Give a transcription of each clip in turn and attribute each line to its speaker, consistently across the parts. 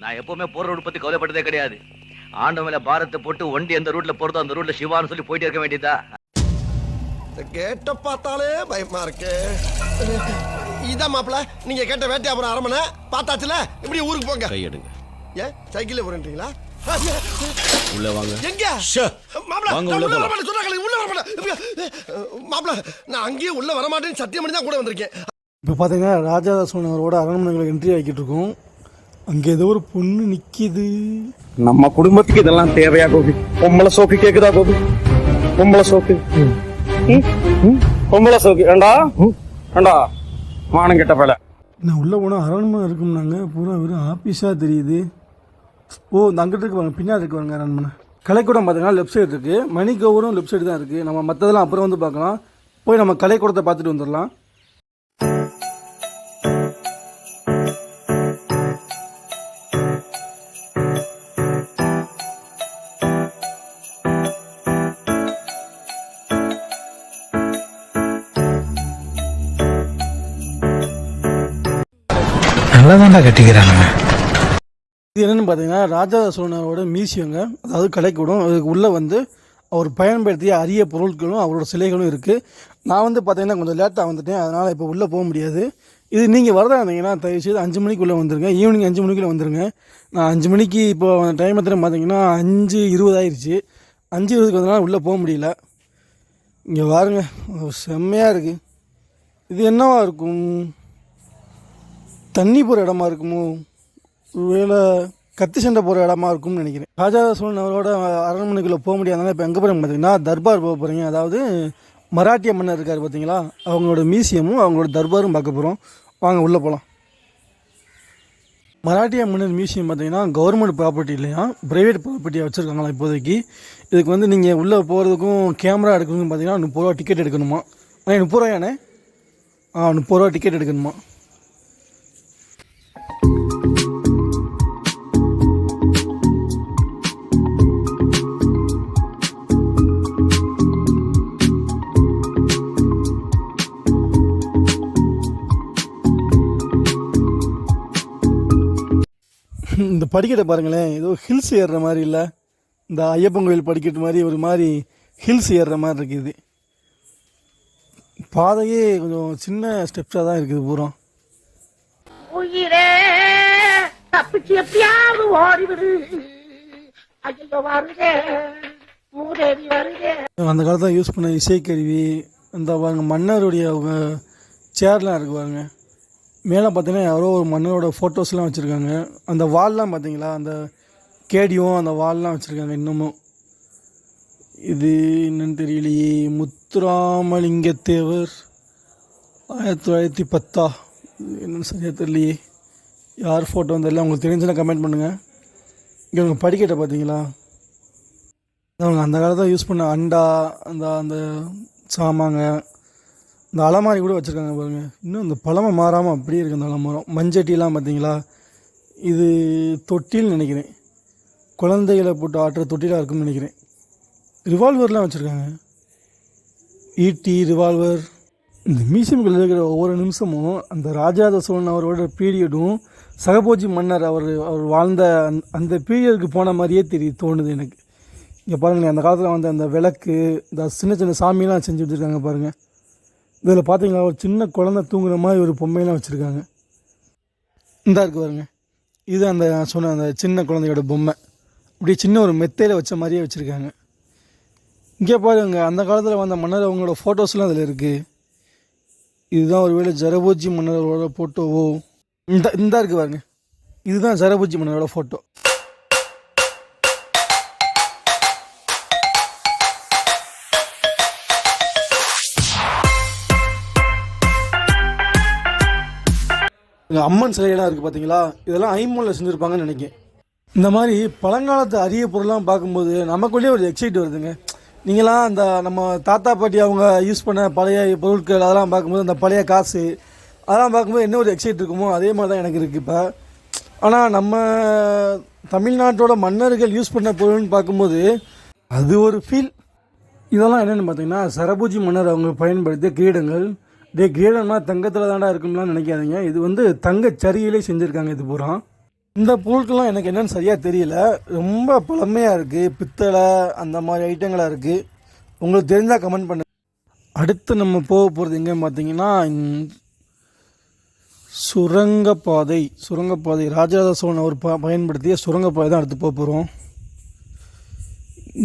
Speaker 1: நான் எப்பவுமே போற ரூட் பத்தி கவலைப்பட்டதே கிடையாது. ஆண்ட மேல பாரத்தை போட்டு வண்டி எந்த ரூட்ல போறதோ அந்த ரூட்ல சிவான்னு சொல்லி போயிட்டே இருக்க வேண்டியதா?
Speaker 2: கேட்ட பார்த்தாலே பயமா இருக்கு. இதான் மாப்பிள நீங்க கேட்ட வேட்டையாபுரம் அரமனை பார்த்தாச்சுல? இப்படி ஊருக்கு போங்க.
Speaker 3: கையெடுங்க.
Speaker 2: ஏன்? சைக்கிள்ல போறீங்களா
Speaker 3: உள்ள வாங்க.
Speaker 2: எங்க?
Speaker 3: ஷே.
Speaker 2: மாப்பிள
Speaker 3: வாங்க, உள்ள
Speaker 2: உள்ள
Speaker 3: போலாம்.
Speaker 2: சொன்னாங்களே உள்ள வரமாட்டேன். மாப்பிள நான் அங்கேயே உள்ள வரமாட்டேன்னு சத்தியம் பண்ணி தான் கூட வந்திருக்கேன்.
Speaker 4: இப்போ பார்த்தீங்கன்னா ராஜாதாசன் அவரோட அரண்மனைகளை என்ட்ரி ஆக்கிட்டு இருக்கோம். அங்கே ஏதோ ஒரு பொண்ணு நிற்கிது
Speaker 5: நம்ம குடும்பத்துக்கு இதெல்லாம் தேவையா கோபி? பொம்பளை சோக்கு கேக்குதா கோபி? பொம்பளை சோக்கு. பொம்பளை சோக்கு. ஏண்டா? ஏண்டா? மானம் கெட்ட பல
Speaker 4: நான் உள்ளே போனால் அரண்மனை இருக்கும்னாங்க. பூரா வெறும் ஆஃபீஸாக தெரியுது. ஓ இந்த அங்கிட்டு இருக்கு பாருங்க பின்னாடி இருக்கு பாருங்க அரண்மனை. கலைக்கூடம் பார்த்தீங்கன்னா லெஃப்ட் சைடு இருக்குது மணிக்கோவரும் லெஃப்ட் சைடு தான் இருக்குது நம்ம மற்றதெல்லாம் அப்புறம் வந்து பார்க்கலாம். போய் நம்ம கலைக்கூடத்தை பார்த்துட்டு வந்துடலாம்.
Speaker 6: நல்லதாண்டா கட்டிக்கிறாங்க
Speaker 4: இது என்னென்னு பார்த்தீங்கன்னா ராஜா சோழனரோட மியூசியங்க அதாவது கலைக்கூடம் அதுக்கு உள்ளே வந்து அவர் பயன்படுத்திய அரிய பொருட்களும் அவரோட சிலைகளும் இருக்குது நான் வந்து பார்த்தீங்கன்னா கொஞ்சம் லேட்டாக வந்துட்டேன். அதனால் இப்போ உள்ளே போக முடியாது. இது நீங்கள் வரதா இருந்தீங்கன்னா தயவு செய்து அஞ்சு மணிக்குள்ளே வந்துருங்க. ஈவினிங் அஞ்சு மணிக்குள்ளே வந்துருங்க. நான் அஞ்சு மணிக்கு இப்போ டைம் எத்தனை பார்த்தீங்கன்னா அஞ்சு இருபது ஆயிடுச்சு அஞ்சு இருபதுக்கு வந்தனால உள்ளே போக முடியல. இங்கே பாருங்க. செம்மையாக இருக்குது இது என்னவா இருக்கும்? தண்ணி போகிற இடமா இருக்குமோ? ஒருவேளை கத்தி சண்டை போகிற இடமா இருக்கும்னு நினைக்கிறேன். ராஜா சோழன் அவரோட அரண்மனைக்குள்ளே போக முடியாதனால இப்போ எங்கே போகிறீங்க பார்த்தீங்கன்னா தர்பார் போக போகிறீங்க அதாவது மராட்டிய மன்னர் இருக்கார் பார்த்தீங்களா அவங்களோட மியூசியமும் அவங்களோட தர்பாரும் பார்க்க போகிறோம் வாங்க உள்ளே போகலாம் மராட்டிய மன்னர் மியூசியம் பார்த்தீங்கன்னா கவர்மெண்ட் ப்ராப்பர்ட்டி இல்லையா? ப்ரைவேட் ப்ராப்பர்ட்டியாக வச்சுருக்காங்களா இப்போதைக்கு. இதுக்கு வந்து நீங்கள் உள்ளே போகிறதுக்கும் கேமரா எடுக்கணும்னு பார்த்தீங்கன்னா முப்பது ரூபா டிக்கெட் எடுக்கணுமா? அண்ணே முப்பது ரூபாயானே ஆ முப்பது ரூபா டிக்கெட் எடுக்கணுமா? இந்த படிக்கட்டை பாருங்களேன். ஏதோ ஹில்ஸ் ஏறுற மாதிரி இல்லை. இந்த ஐயப்பன் கோயில் படிக்கட்டு மாதிரி ஒரு மாதிரி ஹில்ஸ் ஏறுற மாதிரி இருக்குது. பாதையே கொஞ்சம் சின்ன ஸ்டெப்ஸாக தான் இருக்குது பூரா.
Speaker 7: உயிரே தப்பிச்சு எப்படியாவது ஓடிவிடு. ஐயோ வருதே மூதேவி வருதே
Speaker 4: அந்த காலத்தில் யூஸ் பண்ண இசைக்கருவி இந்த பாருங்க மன்னருடைய அவங்க சேர்லாம் இருக்கு பாருங்க. மேலே பார்த்தீங்கன்னா யாரோ ஒரு மன்னரோட ஃபோட்டோஸ்லாம் வச்சுருக்காங்க. அந்த வால்லாம் பார்த்தீங்களா? அந்த கேடியும் அந்த வால்லாம் வச்சுருக்காங்க இன்னமும். இது என்னன்னு தெரியலையே. முத்துராமலிங்கத்தேவர் ஆயிரத்தி தொள்ளாயிரத்தி பத்தா? என்னென்னு என்னன்னு சரியாக தெரியலையே. யார் ஃபோட்டோ தெரியல உங்களுக்கு தெரிஞ்சுன்னா கமெண்ட் பண்ணுங்கள் இங்கே உங்கள் படிக்கட்டை பார்த்தீங்களா? அவங்க அந்த காலத்தில் யூஸ் பண்ண அண்டா அந்த அந்த சாமாங்க இந்த அலமாரி கூட வச்சுருக்காங்க பாருங்கள் இன்னும் இந்த பழமை மாறாமல் அப்படியே இருக்குது அந்த அலமாரம். மஞ்சட்டிலாம் பார்த்தீங்களா? இது தொட்டில்னு நினைக்கிறேன். குழந்தைகளை போட்டு ஆட்டுற தொட்டிலாக இருக்கும்னு நினைக்கிறேன். ரிவால்வர்லாம் வச்சுருக்காங்க. ஈட்டி ரிவால்வர். இந்த மியூசியம்குள்ள இருக்கிற ஒவ்வொரு நிமிஷமும் அந்த ராஜாத சோழன் அவரோட பீரியடும் சகபோஜி மன்னர் அவர் அவர் வாழ்ந்த அந் அந்த பீரியடுக்கு போன மாதிரியே தெரியுது தோணுது எனக்கு. இங்கே பாருங்களேன் அந்த காலத்தில் வந்து அந்த விளக்கு இந்த சின்ன சின்ன சாமியெலாம் செஞ்சு வச்சுருக்காங்க பாருங்கள் இதில் பார்த்தீங்களா ஒரு சின்ன குழந்தை தூங்குற மாதிரி ஒரு பொம்மையெல்லாம் வச்சுருக்காங்க. இந்தா இருக்கு பாருங்க. இது அந்த நான் சொன்ன அந்த சின்ன குழந்தையோட பொம்மை. அப்படியே சின்ன ஒரு மெத்தையில் வச்ச மாதிரியே வச்சுருக்காங்க. இங்கே பாருங்க அந்த காலத்தில் வந்த மன்னர் அவங்களோட ஃபோட்டோஸ்லாம் அதில் இருக்குது இதுதான் ஒருவேளை ஜரபோஜி மன்னரோட ஃபோட்டோவோ இந்த இந்தா இருக்குது பாருங்க. இதுதான் ஜரபோஜி மன்னரோட ஃபோட்டோ இங்க அம்மன் சிலையெல்லாம் இருக்குது பார்த்தீங்களா இதெல்லாம் ஐம்பொன்னில் செஞ்சுருப்பாங்கன்னு நினைக்கிறேன். இந்த மாதிரி பழங்காலத்து அரிய பொருள்லாம் பார்க்கும்போது நமக்குள்ளேயே ஒரு எக்ஸைட் வருதுங்க. நீங்களாம் அந்த நம்ம தாத்தா பாட்டி அவங்க யூஸ் பண்ண பழைய பொருட்கள் அதெல்லாம் பார்க்கும்போது அந்த பழைய காசு அதெல்லாம் பார்க்கும்போது என்ன ஒரு எக்ஸைட் இருக்குமோ அதே மாதிரி தான் எனக்கு இருக்குது இப்போ. ஆனால் நம்ம தமிழ்நாட்டோட மன்னர்கள் யூஸ் பண்ண பொருள்னு பார்க்கும்போது அது ஒரு ஃபீல் இதெல்லாம் என்னென்னு பார்த்தீங்கன்னா சரபூஜி மன்னர் அவங்க பயன்படுத்திய கிரீடங்கள் டே கிரீடம்னா தங்கத்தில் தாண்டா இருக்கும்லாம் நினைக்காதீங்க. இது வந்து தங்க சரியிலே செஞ்சுருக்காங்க இது பூரா. இந்த பொருட்கள்லாம் எனக்கு என்னென்னு சரியாக தெரியல. ரொம்ப பழமையாக இருக்குது பித்தளை அந்த மாதிரி ஐட்டங்களாக இருக்குது உங்களுக்கு தெரிஞ்சால் கமெண்ட் பண்ணு அடுத்து நம்ம போக போகிறது எங்கேன்னு பார்த்தீங்கன்னா சுரங்கப்பாதை. சுரங்கப்பாதை. ராஜராஜ சோழன் அவர் ப பயன்படுத்திய சுரங்கப்பாதை தான் அடுத்து போக போகிறோம்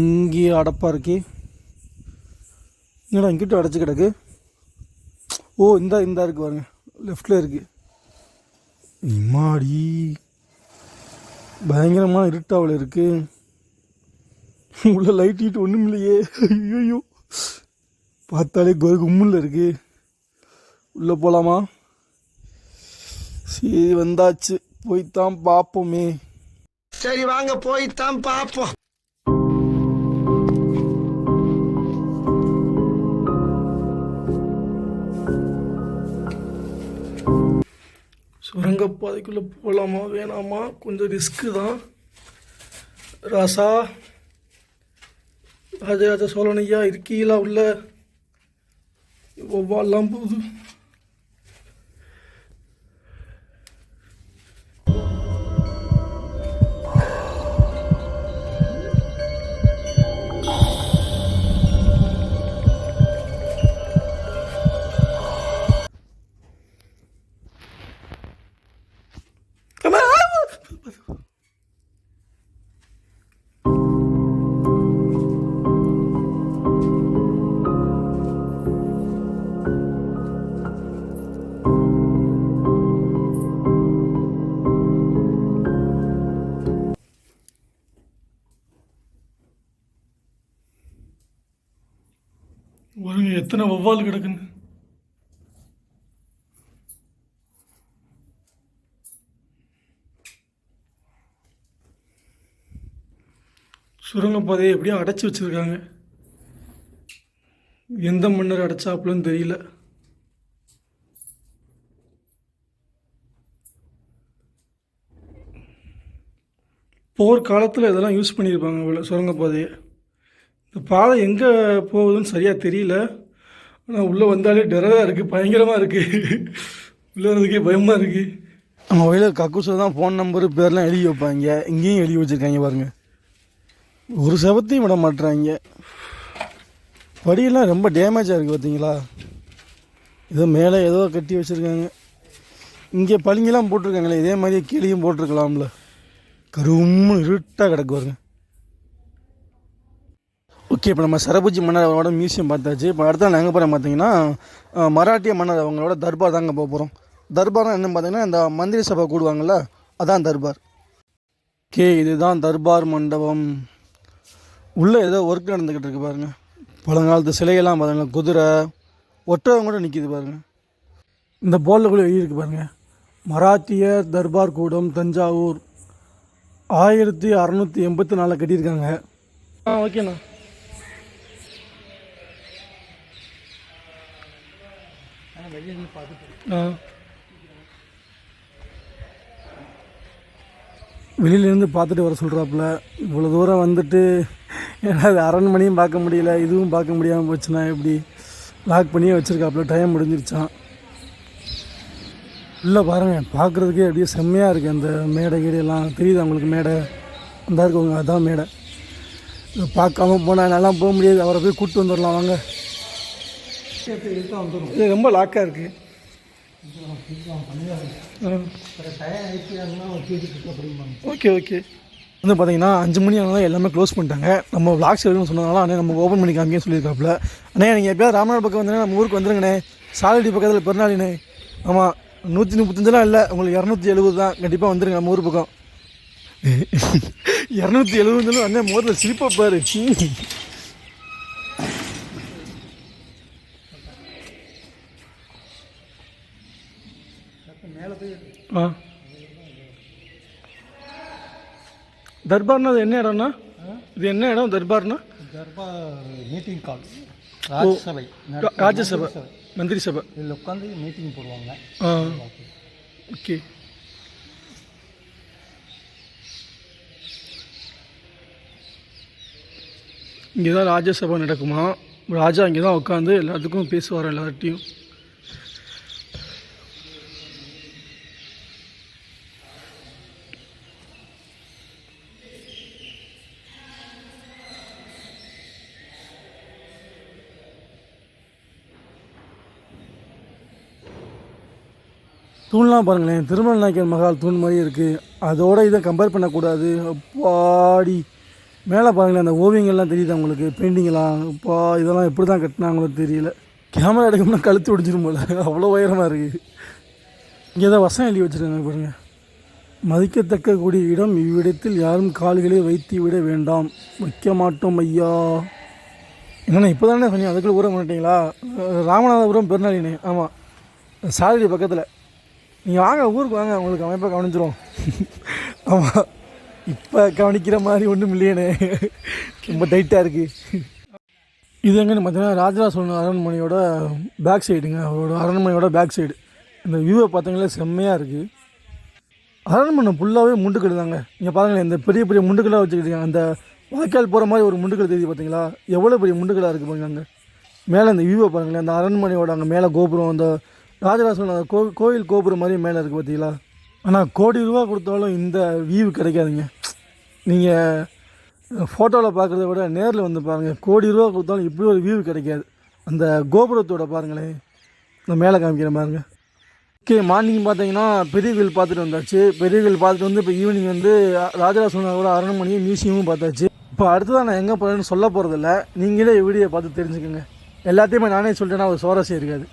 Speaker 4: இங்கே அடப்பாக இருக்கு. என்னடா இங்கிட்ட அடைச்சி கிடக்கு. ஓ இந்த இந்த இருக்கு பாருங்க. லெஃப்டில் இருக்குது இம்மாடி. பயங்கரமாக இருட்டாவில் இருக்குது உள்ள லைட் ஹீட் ஒன்றும் இல்லையே. ஐயோ பார்த்தாலே கோரு கும்மில் இருக்குது உள்ளே போகலாமா சரி வந்தாச்சு. போய்த்தான் பார்ப்போமே
Speaker 2: சரி வாங்க போய்த்தான் பார்ப்போம்
Speaker 4: சுரங்கப்பாதைக்குள்ளே போகலாமா வேணாமா? கொஞ்சம் ரிஸ்க்கு தான். ராசா ராஜராஜ சோழனையா ஐயா இருக்கீங்களா உள்ள? ஒவ்வாலாம் போகுது எத்தனை வௌவால் கிடக்குன்னு சுரங்கப்பாதையை எப்படியும் அடைச்சி வச்சிருக்காங்க. எந்த மன்னர் அடைச்சாப்புலன்னு தெரியல. போர் காலத்தில் இதெல்லாம் யூஸ் பண்ணியிருப்பாங்க போல சுரங்கப்பாதையை இந்த பாதை எங்கே போகுதுன்னு சரியாக தெரியல. ஆனால் உள்ளே வந்தாலே டெரராக இருக்குது பயங்கரமாக இருக்குது உள்ளே வரதுக்கே பயமாக இருக்குது நம்ம வழியில் கக்கூசில் தான் ஃபோன் நம்பரு பேர்லாம் எழுதி வைப்பாங்க. இங்கேயும் எழுதி வச்சுருக்காங்க பாருங்கள் ஒரு செவத்தையும் விட மாட்டுறாங்க படியெல்லாம் ரொம்ப டேமேஜாக இருக்குது பார்த்தீங்களா ஏதோ மேலே ஏதோ கட்டி வச்சுருக்காங்க. இங்கே பளிங்கெல்லாம் போட்டிருக்காங்களே இதே மாதிரி கீழேயும் போட்டிருக்கலாம்ல. கரும்னு இருட்டாக கிடக்கு பாருங்க. ஓகே இப்போ நம்ம சரபுஜி மன்னர் அவரோட மியூசியம் பார்த்தாச்சு. இப்போ அடுத்த நாங்கள் போகிறோம் பார்த்தீங்கன்னா மராட்டிய மன்னர் அவங்களோட தர்பார் தாங்க போக போகிறோம் தர்பார்னா என்ன பார்த்தீங்கன்னா இந்த மந்திரி சபை கூடுவாங்கள்ல அதான் தர்பார். கே இதுதான் தர்பார் மண்டபம். உள்ளே ஏதோ ஒர்க் நடந்துக்கிட்டு இருக்கு பாருங்கள் பழங்காலத்து சிலையெல்லாம் பாருங்கள் குதிரை ஒற்றவங்க கூட நிற்கிது பாருங்க. இந்த போர்டில் கூட எழுதியிருக்கு பாருங்கள் மராத்திய தர்பார் கூடம் தஞ்சாவூர். ஆயிரத்தி அறநூற்றி எண்பத்தி நாலில் கட்டியிருக்காங்க. ஆ ஓகேண்ணா. ஆ வெளியிலேருந்து பார்த்துட்டு வர சொல்கிறாப்புல இவ்வளோ தூரம் வந்துட்டு என்னால் அரண்மனையும் பார்க்க முடியல இதுவும் பார்க்க முடியாமல் போச்சுன்னா எப்படி? லாக் பண்ணியே வச்சுருக்காப்புல டைம் முடிஞ்சிருச்சான் இல்லை பாருங்கள் பார்க்குறதுக்கே அப்படியே செம்மையாக இருக்குது அந்த மேடை கீடையெல்லாம். தெரியுது அவங்களுக்கு மேடை? அந்த இருக்கவங்க அதான் மேடை. பார்க்காம போனால் நல்லா போக முடியாது. அவரை போய் கூப்பிட்டு வந்துடலாம் வாங்க. இது ரொம்ப லாக்காக இருக்குது ஓகே ஓகே வந்து பார்த்தீங்கன்னா அஞ்சு மணி ஆனால் எல்லாமே க்ளோஸ் பண்ணிட்டாங்க. நம்ம விளாக்ஸ் எடுக்கணும்னு சொன்னதால அண்ணே நம்ம ஓப்பன் பண்ணி காமிக்க சொல்லியிருக்காப்புல. அண்ணே நீங்கள் எப்பயாவது ராமநாடு பக்கம் வந்தீங்கன்னா நம்ம ஊருக்கு வந்துருங்கண்ணே. சாலடி பக்கத்தில் பெருநாளிண்ணே. ஆமாம் நூற்றி முப்பத்தஞ்செலாம் இல்லை. உங்களுக்கு இரநூத்தி எழுபது தான். கண்டிப்பாக வந்துருங்க நம்ம ஊர் பக்கம். இரநூத்தி எழுபதுன்னு அண்ணே முதல்ல சிரிப்பாக பாரு. ஆ. தர்பார்னா அது என்ன இடம்னா? இது என்ன இடம் தர்பார்னா?
Speaker 6: Darbar meeting call ராஜ்யசபை.
Speaker 4: ராஜ்யசபை. மந்திரி சபை
Speaker 6: இதில் உட்காந்து மீட்டிங் போடுவாங்க.
Speaker 4: ஓகே. இங்கே தான் ராஜ்யசபா நடக்குமா? ராஜா இங்கே தான் உட்காந்து எல்லாத்துக்கும் பேசுவார் எல்லார்ட்டையும்? தூண்லாம் பாருங்களேன். திருமண நாயக்கர் மகால் தூண் மாதிரி இருக்குது அதோட இதை கம்பேர் பண்ணக்கூடாது. அப்பாடி. மேலே பாருங்களேன் அந்த ஓவியங்கள்லாம் தெரியுது உங்களுக்கு? பெயிண்டிங்லாம் அப்பா இதெல்லாம் எப்படி தான் கட்டினாங்களோ தெரியல. கேமரா எடுக்கணும்னா கழுத்து ஒடிச்சிடும் போல. அவ்வளோ உயரமாக இருக்குது இங்கே தான் வசம் எழுதி வச்சுருக்காங்க பாருங்கள் மதிக்கத்தக்க கூடிய இடம் இவ்விடத்தில் யாரும் கால்களை வைத்து விட வேண்டாம். வைக்க மாட்டோம் ஐயா. என்னண்ணா இப்போ தானே சொன்னீங்க? அதுக்குள்ளே ஊற மாட்டீங்களா ராமநாதபுரம் பெருநாளினே. ஆமாம் சாலடி பக்கத்தில். நீங்கள் வாங்க ஊருக்கு வாங்க உங்களுக்கு அமைப்பாக கவனிச்சிரும் ஆமாம் இப்போ கவனிக்கிற மாதிரி ஒன்றும் இல்லையேண்ணே ரொம்ப டைட்டாக இருக்குது இது எங்கன்னு பார்த்தீங்கன்னா ராஜராஜ சோழன் அரண்மனையோட பேக் சைடுங்க அவரோட அரண்மனையோட பேக் சைடு இந்த வியூவை பார்த்தீங்களா செம்மையாக இருக்குது அரண்மனை ஃபுல்லாகவே முண்டுக்கடு தாங்க. இங்கே பாருங்களேன் இந்த பெரிய பெரிய முண்டுக்கலாக வச்சுக்கிட்டு அந்த வாய்க்கால் போகிற மாதிரி ஒரு முண்டுக்கல் தெரியுது பார்த்தீங்களா? எவ்வளோ பெரிய முண்டுக்கலாக இருக்குது பாருங்க அங்கே. மேலே அந்த வியூவை பாருங்களேன் அந்த அரண்மனையோட அங்கே மேலே கோபுரம் அந்த ராஜராஜ சோழன் கோ கோவில் கோபுரம் மாதிரி மேலே இருக்குது பார்த்தீங்களா ஆனால் கோடி ரூபா கொடுத்தாலும் இந்த வியூ கிடைக்காதுங்க. நீங்கள் ஃபோட்டோவில் பார்க்குறத விட நேரில் வந்து பாருங்கள் கோடி ரூபா கொடுத்தாலும் இப்படி ஒரு வியூ கிடைக்காது. அந்த கோபுரத்தோட பாருங்களேன். இந்த மேலே காமிக்கிற பாருங்க. ஓகே மார்னிங் பார்த்தீங்கன்னா பெரிய கோயில் பார்த்துட்டு வந்தாச்சு. பெரிய கோயில் பார்த்துட்டு வந்து இப்போ ஈவினிங் வந்து ராஜராஜ சோழனோட அரண்மனையும் மியூசியமும் பார்த்தாச்சு. இப்போ அடுத்ததான் நான் எங்கே போகிறேன்னு சொல்ல போகிறதில்ல நீங்களே வீடியோ பார்த்து தெரிஞ்சுக்கோங்க. எல்லாத்தையுமே நானே சொல்லிட்டேன்னா ஒரு சுவாரஸ்யம் இருக்காது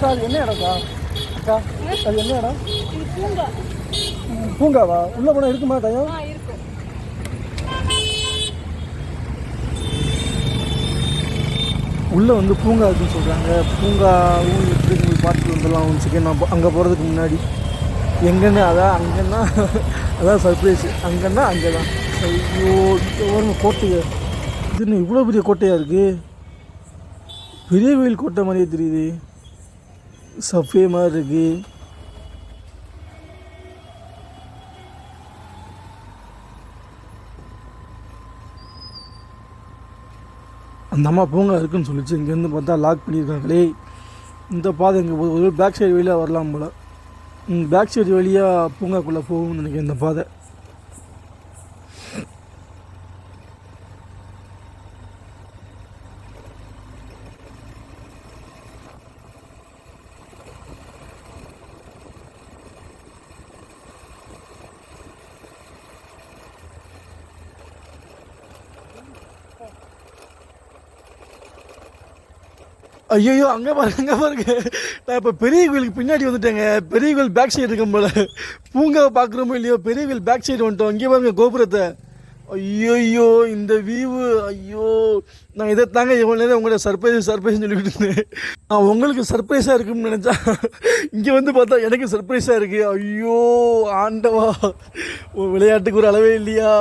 Speaker 4: அக்கா அது என்ன இடம்க்கா அக்கா அது என்ன இடம்? பூங்காவா? உள்ளே போனால் இருக்குமா டைம் உள்ளே வந்து பூங்கா இருக்குன்னு சொல்கிறாங்க பூங்காவும் எப்படி போய் பார்த்துட்டு வந்துடலாம் ஒன் செகண்ட் நான் அங்கே போகிறதுக்கு முன்னாடி. எங்கன்னு அதான் அங்கன்னா அதான் சர்ப்ரைஸ் அங்கன்னா அங்கே தான் ஐயோ பாருங்க கோட்டையை? இது இவ்வளோ பெரிய கோட்டையாக இருக்குது பெரிய கோயில் கோட்டை மாதிரியே தெரியுது. சஃபே மாதிரி இருக்கு. அந்த அம்மா பூங்கா இருக்குன்னு சொல்லிச்சு. இங்கேருந்து பார்த்தா லாக் பண்ணியிருக்காங்களே. இந்த பாதை இங்கே ஒரு பேக் சைடு வழியாக வரலாம் போல். பேக் சைடு வழியாக பூங்காக்குள்ளே போகும்னு நினைக்கிறேன் இந்த பாதை. ஐயோ அங்கே பாருங்க அங்கே பாருங்க. நான் இப்போ பெரிய கோயிலுக்கு பின்னாடி வந்துட்டேங்க. பெரிய கோயில் பேக் சைடு இருக்கும் போல. பூங்காவை பார்க்குறோமோ இல்லையோ பெரிய கோயில் பேக் சைடு வந்துட்டோம். இங்கே பாருங்க கோபுரத்தை. ஐயோயோ இந்த வியூவு ஐயோ. நான் இதை தாங்க இவ்வளோ நேரம் உங்களோட சர்ப்ரைஸ் சர்ப்ரைஸ் சொல்லிக்கிட்டு இருந்தேன். நான் உங்களுக்கு சர்ப்ரைஸாக இருக்கும்னு நினச்சா இங்கே வந்து பார்த்தா எனக்கு சர்ப்ரைஸாக இருக்குது ஐயோ ஆண்டவா. விளையாட்டுக்கு ஒரு அளவே இல்லையா?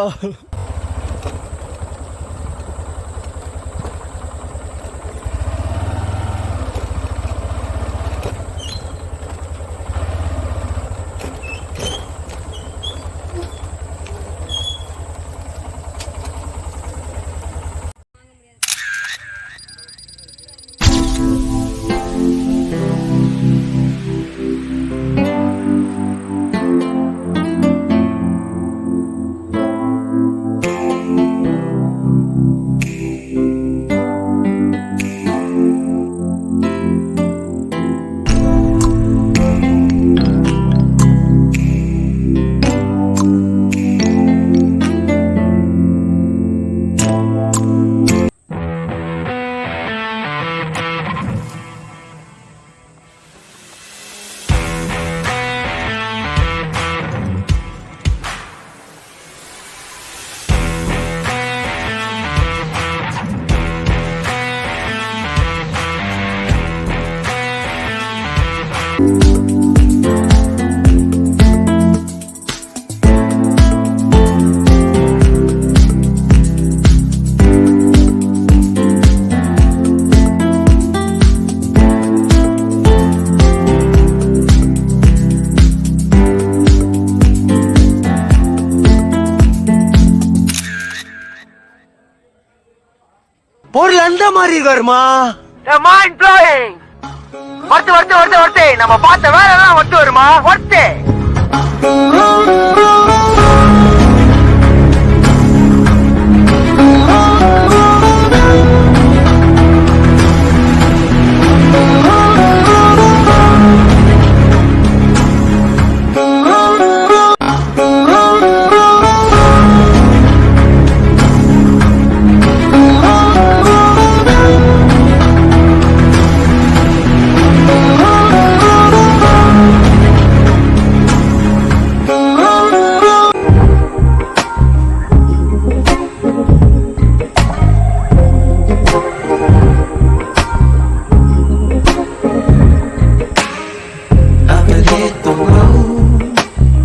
Speaker 8: அந்த மாதிரி இருக்காருமா?
Speaker 9: மைண்ட் ப்ளோயிங் ஒருத்து ஒருத்து ஒருத்து ஒருத்து நம்ம பார்த்த வேலை எல்லாம் ஒத்து வருமா ஒருத்து